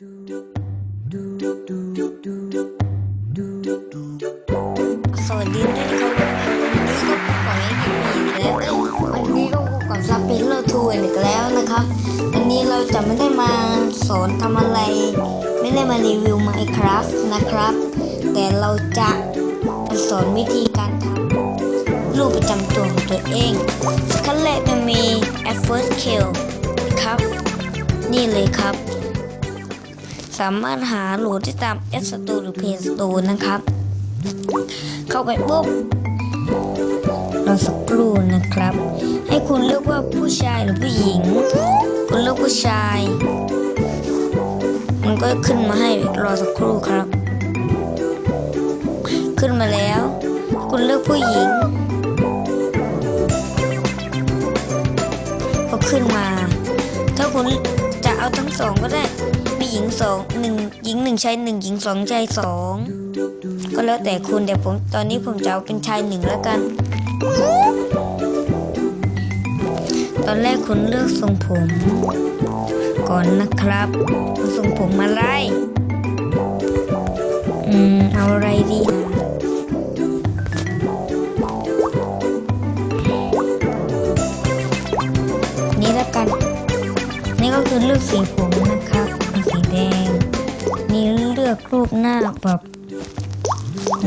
สวัสดีนะครับวันนี้ก็พบกับเอ็มอีกแล้ววันนี้ก็พบกับซับเปโลทูอีกแล้วนะครับ วันนี้เราจะไม่ได้มาสอนทำอะไร ไม่ได้มารีวิว Minecraft นะครับ แต่เราจะสอนวิธีการทำรูปประจำตัวของตัวเองขั้นแรกจะมี effort kill ครับ นี่เลยครับ สามารถหาโหลดได้ตาม App Store หรือ Play Store นะครับ เข้าไปปุ๊บรอสักครู่นะครับ ให้คุณเลือกว่าผู้ชายหรือผู้หญิง คุณเลือกผู้ชาย มันก็ขึ้นมาให้รอสักครู่ครับ ขึ้นมาแล้ว คุณเลือกผู้หญิงก็ขึ้นมา ถ้าคุณจะเอาทั้งสองก็ได้ ญิงสองหนึ่งหญิงหนึ่งชายหนึ่งหญิงสองชายสองก็แล้วแต่คุณเดี๋ยวผมตอนนี้ผมจะเอาเป็นชายหนึ่งแล้วกัน ตอนแรกคุณเลือกทรงผม ก่อนนะครับเอาทรงผมอะไรอืมเอาอะไรดีนี่แล้วกัน นี่ก็คือเลือกสีผม ลือกรูปหน้าแบบ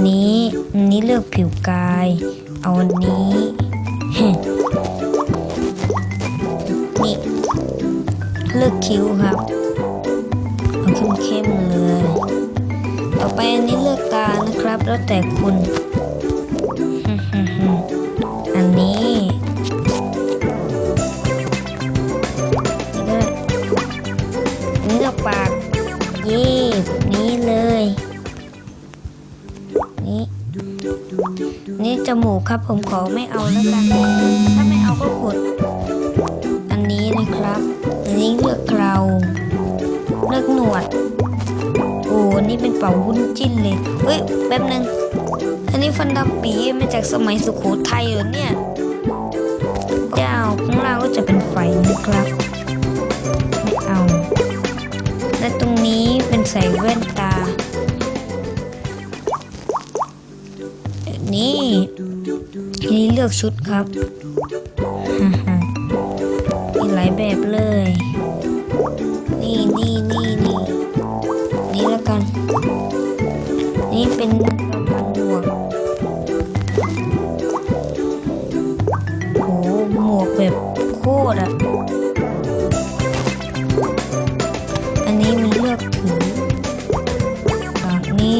นี้อันนี้เลือกผิวกาย เอาอันนี้ นี่ เลือกคิ้วครับ เอาเข้มเข้มเลย ต่อไปอันนี้เลือกตานะครับ แล้วแต่คุณ นี่จมูกครับผมขอไม่เอาแล้วกัน ถ้าไม่เอาก็กด อันนี้นะครับอันนี้เลือกเคราเลือกหนวด โอ้อันนี่เป็นเป่าวุ้นจิ้นเลยเฮ้ยแป๊บนึง อันนี้ฟันดำปีมาจากสมัยสุโขทัยเหรอเนี่ยยาข้างล่างก็จะเป็นไฟนะครับ นี่นี่เลือกชุดครับมีหลายแบบเลย นี่นี่นี่นี่นี่แล้วกัน นี่เป็นประมาณหมวกโหหมวกแบบโคตรอะอันนี้มันเลือกถือแบบนี้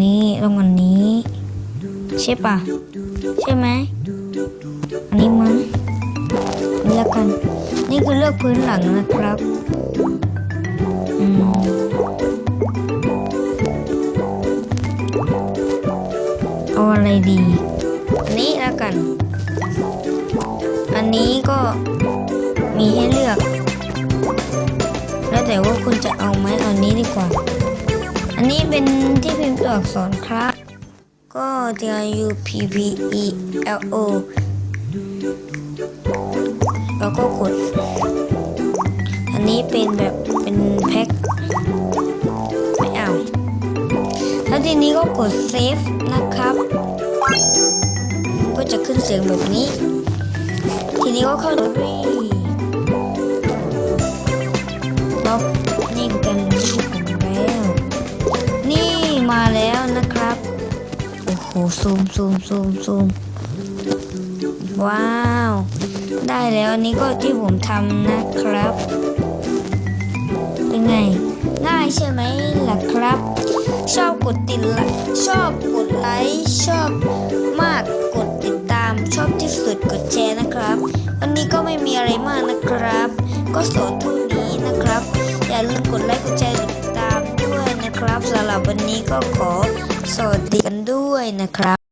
นี่รางวัลนี้ ใช่ปะใช่ไหมอันนี้มั้งนี่ล้วกัน นี่คือเลือกพื้นหลังนะครับอืมเอาอะไรดี อันนี้แล้วกัน อันนี้ก็มีให้เลือก แล้วแต่ว่าคุณจะเอาไหมเอานี้ดีกว่า อันนี้เป็นที่พิมพ์ตัวอักษรครับ ก็ T R U P P E L O แล้วก็กด อันนี้เป็นแบบเป็นแพ็คไม่เอา แล้วทีนี้ก็กดเซฟนะครับ ก็จะขึ้นเสียงแบบนี้ ทีนี้ก็เข้าดรีล็อก ซูมซูมซูมซูมว้าว ได้แล้วอันนี้ก็ที่ผมทำนะครับ เป็นไง ง่ายใช่ไหมล่ะครับ ชอบกดติดชอบกดไลค์ชอบมากกดติดตามชอบที่สุดกดแชร์นะครับ วันนี้ก็ไม่มีอะไรมากนะครับ ก็สอนเท่านี้นะครับ อย่าลืมกดไลค์กดแชร์ นะครับสำหรับวันนี้ก็ขอสวัสดีกันด้วยนะครับ